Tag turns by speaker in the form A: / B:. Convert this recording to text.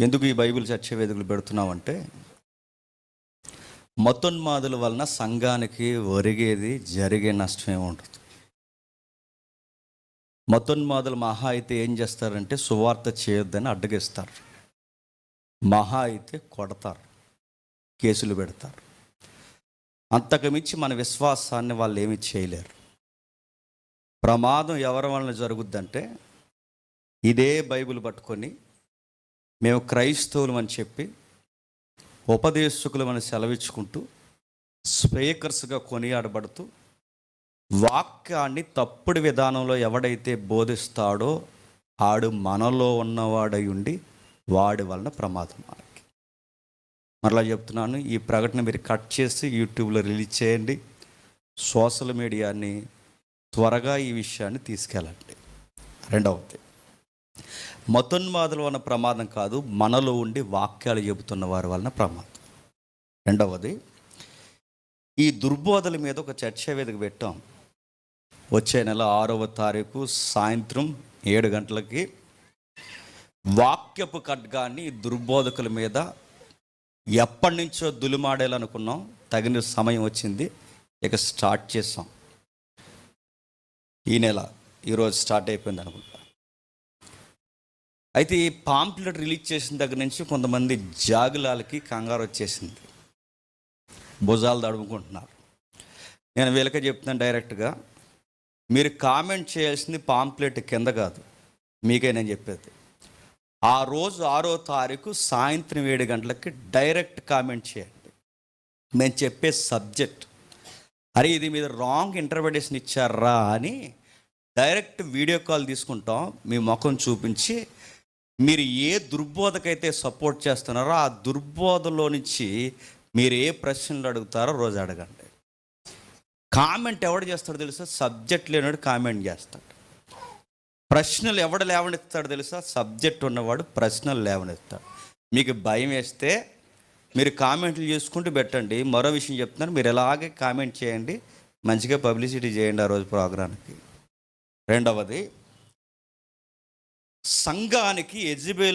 A: ఎందుకు ఈ బైబిల్ చర్చ వేదికలు పెడుతున్నామంటే మతోన్మాదుల వలన సంఘానికి ఒరిగేది జరిగే నష్టమే ఉంటుంది. మతోన్మాదులు మహా అయితే ఏం చేస్తారంటే సువార్త చేయొద్దని అడ్డగిస్తారు. మహా అయితే కొడతారు కేసులు పెడతారు. అంతకుమించి మన విశ్వాసాన్ని వాళ్ళు ఏమీ చేయలేరు. ప్రమాదం ఎవరి వలన జరుగుద్దంటే ఇదే బైబిల్ పట్టుకొని మేము క్రైస్తవులు అని చెప్పి ఉపదేశకులమని సెలవిచ్చుకుంటూ స్పీకర్స్గా కొనియాడబడుతూ వాక్యాన్ని తప్పుడు విధానంలో ఎవడైతే బోధిస్తాడో ఆడు మనలో ఉన్నవాడై ఉండి వాడి వలన ప్రమాదం మనకి. మరలా చెప్తున్నాను ఈ ప్రకటన మీరు కట్ చేసి యూట్యూబ్లో రిలీజ్ చేయండి. సోషల్ మీడియాని త్వరగా ఈ విషయాన్ని తీసుకెళ్ళండి. రెండవది మతోన్మాదుల వలన ప్రమాదం కాదు మనలో ఉండి వాక్యాలు చెబుతున్న వారి వలన ప్రమాదం. రెండవది ఈ దుర్బోధల మీద ఒక చర్చ వేదిక పెట్టాం. వచ్చే నెల ఆరవ తారీఖు సాయంత్రం ఏడు గంటలకి వాక్యపు ఖడ్గాన్ని దుర్బోధకుల మీద ఎప్పటి నుంచో దులిమాడేయాలనుకున్నాం తగిన సమయం వచ్చింది. ఇక స్టార్ట్ చేసాం ఈ నెల ఈరోజు స్టార్ట్ అయిపోయింది అనుకుంటా. అయితే ఈ పాంప్లెట్ రిలీజ్ చేసిన దగ్గర నుంచి కొంతమంది జాగులాలకి కంగారు వచ్చేసింది. భుజాలు తడుముకుంటున్నారు. నేను వీళ్ళకే చెప్తున్నాను డైరెక్ట్గా మీరు కామెంట్ చేయాల్సింది పాంప్లెట్ కింద కాదు మీకే నేను చెప్పేది. ఆ రోజు ఆరో తారీఖు సాయంత్రం ఏడు గంటలకి డైరెక్ట్ కామెంట్ చేయండి. మేము చెప్పే సబ్జెక్ట్ అరే ఇది మీద రాంగ్ ఇంటర్ప్రిటేషన్ ఇచ్చారా అని డైరెక్ట్ వీడియో కాల్ తీసుకుంటాం మీ ముఖం చూపించి మీరు ఏ దుర్బోధకైతే సపోర్ట్ చేస్తున్నారో ఆ దుర్బోధలో నుంచి మీరు ఏ ప్రశ్నలు అడుగుతారో రోజు అడగండి. కామెంట్ ఎవడు చేస్తాడో తెలుసా? సబ్జెక్ట్ లేనివాడు కామెంట్ చేస్తాడు. ప్రశ్నలు ఎవడు లేవనెత్తాడు తెలుసా? సబ్జెక్ట్ ఉన్నవాడు ప్రశ్నలు లేవనెత్తాడు. మీకు భయం వేస్తే మీరు కామెంట్లు చేసుకుంటూ పెట్టండి. మరో విషయం చెప్తున్నాను. మీరు ఎలాగే కామెంట్ చేయండి. మంచిగా పబ్లిసిటీ చేయండి ఆ రోజు ప్రోగ్రాంకి. రెండవది సంఘానికి ఎజిబేలు